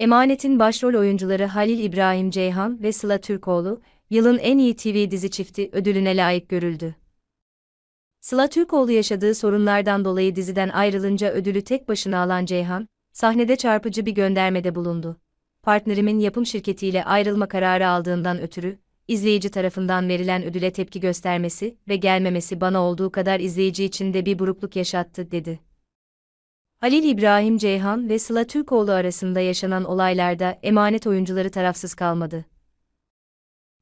Emanet'in başrol oyuncuları Halil İbrahim Ceyhan ve Sıla Türkoğlu, yılın en iyi TV dizi çifti ödülüne layık görüldü. Sıla Türkoğlu yaşadığı sorunlardan dolayı diziden ayrılınca ödülü tek başına alan Ceyhan, sahnede çarpıcı bir göndermede bulundu. Partnerimin yapım şirketiyle ayrılma kararı aldığından ötürü, izleyici tarafından verilen ödüle tepki göstermesi ve gelmemesi bana olduğu kadar izleyici için de bir burukluk yaşattı, dedi. Halil İbrahim Ceyhan ve Sıla Türkoğlu arasında yaşanan olaylarda emanet oyuncuları tarafsız kalmadı.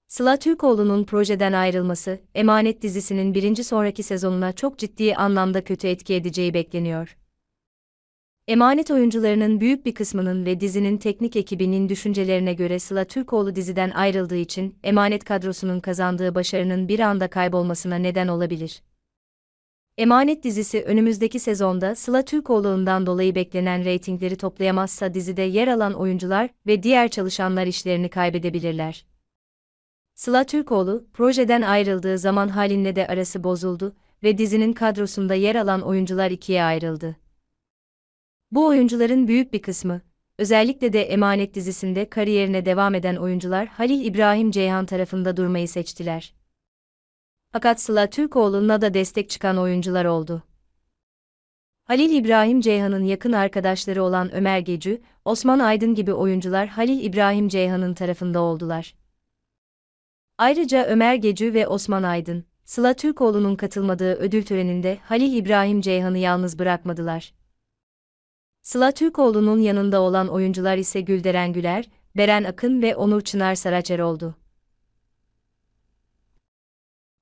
Sıla Türkoğlu'nun projeden ayrılması, Emanet dizisinin birinci sonraki sezonuna çok ciddi anlamda kötü etki edeceği bekleniyor. Emanet oyuncularının büyük bir kısmının ve dizinin teknik ekibinin düşüncelerine göre Sıla Türkoğlu diziden ayrıldığı için Emanet kadrosunun kazandığı başarının bir anda kaybolmasına neden olabilir. Emanet dizisi önümüzdeki sezonda Sıla Türkoğlu'ndan dolayı beklenen reytingleri toplayamazsa dizide yer alan oyuncular ve diğer çalışanlar işlerini kaybedebilirler. Sıla Türkoğlu, projeden ayrıldığı zaman halinle de arası bozuldu ve dizinin kadrosunda yer alan oyuncular ikiye ayrıldı. Bu oyuncuların büyük bir kısmı, özellikle de Emanet dizisinde kariyerine devam eden oyuncular Halil İbrahim Ceyhan tarafında durmayı seçtiler. Fakat Sıla Türkoğlu'na da destek çıkan oyuncular oldu. Halil İbrahim Ceyhan'ın yakın arkadaşları olan Ömer Gecü, Osman Aydın gibi oyuncular Halil İbrahim Ceyhan'ın tarafında oldular. Ayrıca Ömer Gecü ve Osman Aydın, Sıla Türkoğlu'nun katılmadığı ödül töreninde Halil İbrahim Ceyhan'ı yalnız bırakmadılar. Sıla Türkoğlu'nun yanında olan oyuncular ise Gülderen Güler, Beren Akın ve Onur Çınar Saraçer oldu.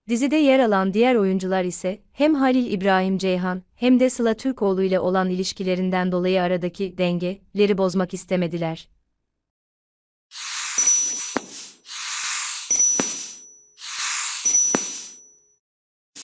Dizide yer alan diğer oyuncular ise hem Halil İbrahim Ceyhan hem de Sıla Türkoğlu ile olan ilişkilerinden dolayı aradaki dengeleri bozmak istemediler.